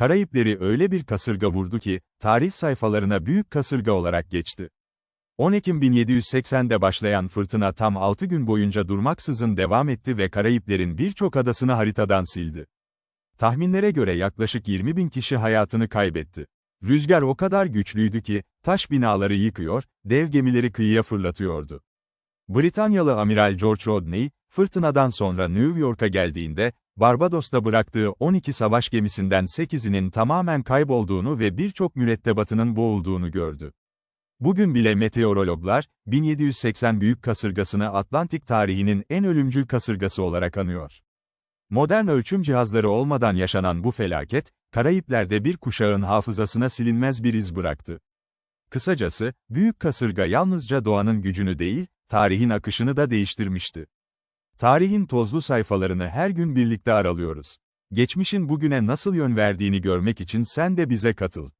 Karayipleri öyle bir kasırga vurdu ki, tarih sayfalarına büyük kasırga olarak geçti. 10 Ekim 1780'de başlayan fırtına tam 6 gün boyunca durmaksızın devam etti ve Karayiplerin birçok adasını haritadan sildi. Tahminlere göre yaklaşık 20 bin kişi hayatını kaybetti. Rüzgar o kadar güçlüydü ki, taş binaları yıkıyor, dev gemileri kıyıya fırlatıyordu. Britanyalı Amiral George Rodney, fırtınadan sonra New York'a geldiğinde, Barbados'ta bıraktığı 12 savaş gemisinden 8'inin tamamen kaybolduğunu ve birçok mürettebatının boğulduğunu gördü. Bugün bile meteorologlar, 1780 büyük kasırgasını Atlantik tarihinin en ölümcül kasırgası olarak anıyor. Modern ölçüm cihazları olmadan yaşanan bu felaket, Karayipler'de bir kuşağın hafızasına silinmez bir iz bıraktı. Kısacası, büyük kasırga yalnızca doğanın gücünü değil, tarihin akışını da değiştirmişti. Tarihin tozlu sayfalarını her gün birlikte aralıyoruz. Geçmişin bugüne nasıl yön verdiğini görmek için sen de bize katıl.